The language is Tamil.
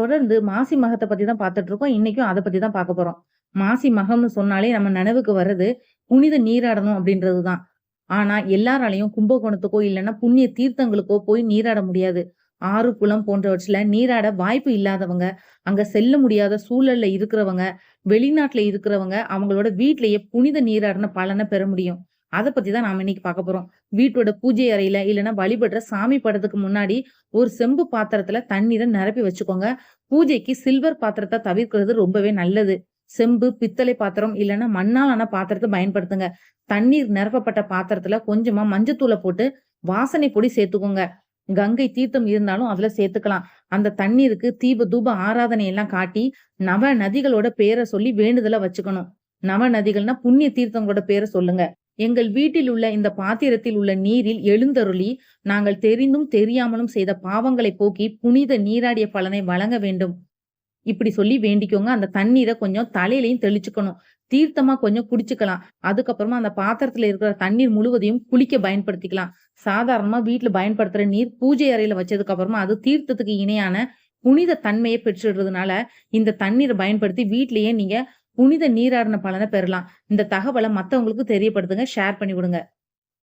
தொடர்ந்து மாசி மகத்த பத்தி தான் பார்த்துட்டு இருக்கோம். இன்னைக்கும் அதை பத்தி தான் பார்க்க போறோம். மாசி மகம்னு சொன்னாலே நம்ம நினைவுக்கு வர்றது புனித நீராடணும் அப்படின்றது தான். ஆனா எல்லாராலயும் கும்பகோணத்துக்கோ இல்லைன்னா புண்ணிய தீர்த்தங்களுக்கோ போய் நீராட முடியாது. ஆறு, குளம் போன்றவற்றில நீராட வாய்ப்பு இல்லாதவங்க, அங்க செல்ல முடியாத சூழல்ல இருக்கிறவங்க, வெளிநாட்டுல இருக்கிறவங்க அவங்களோட வீட்டிலேயே புனித நீராடின பலனை பெற முடியும். அதை பத்தி தான் நாம இன்னைக்கு பார்க்க போறோம். வீட்டோட பூஜை அறையில இல்லைன்னா வழிபடுற சாமி படத்துக்கு முன்னாடி ஒரு செம்பு பாத்திரத்துல தண்ணீரை நிரப்பி வச்சுக்கோங்க. பூஜைக்கு சில்வர் பாத்திரத்தை தவிர்க்கிறது ரொம்பவே நல்லது. செம்பு, பித்தளை பாத்திரம் இல்லைன்னா மண்ணாலான பாத்திரத்தை பயன்படுத்துங்க. தண்ணீர் நிரப்பப்பட்ட பாத்திரத்துல கொஞ்சமா மஞ்சத்தூளை போட்டு வாசனை பொடி சேர்த்துக்கோங்க. கங்கை தீர்த்தம் இருந்தாலும் அதுல சேர்த்துக்கலாம். அந்த தண்ணீருக்கு தீப தூப ஆராதனை எல்லாம் காட்டி நவ நதிகளோட பேரை சொல்லி வேண்டுதலை வச்சுக்கணும். நவ நதிகள்னா புண்ணிய தீர்த்தங்களோட பேரை சொல்லுங்க. எங்கள் வீட்டில் உள்ள இந்த பாத்திரத்தில் உள்ள நீரில் எழுந்தருளி நாங்கள் தெரிந்தும் தெரியாமலும் செய்த பாவங்களை போக்கி புனித நீராடிய பலனை வழங்க வேண்டும். இப்படி சொல்லி வேண்டிக்கோங்க. அந்த தண்ணீரை கொஞ்சம் தலையிலையும் தெளிச்சுக்கணும். தீர்த்தமா கொஞ்சம் குடிச்சுக்கலாம். அதுக்கப்புறமா அந்த பாத்திரத்துல இருக்கிற தண்ணீர் முழுவதையும் குளிக்க பயன்படுத்திக்கலாம். சாதாரணமா வீட்டுல பயன்படுத்துற நீர் பூஜை அறையில வச்சதுக்கு அப்புறமா அது தீர்த்தத்துக்கு இணையான புனித தன்மையை பெற்றுடுறதுனால இந்த தண்ணீரை பயன்படுத்தி வீட்லயே நீங்க புனித நீராடின பலனை பெறலாம். இந்த தகவலை மத்தவங்களுக்கு தெரியப்படுத்துங்க. ஷேர் பண்ணி விடுங்க.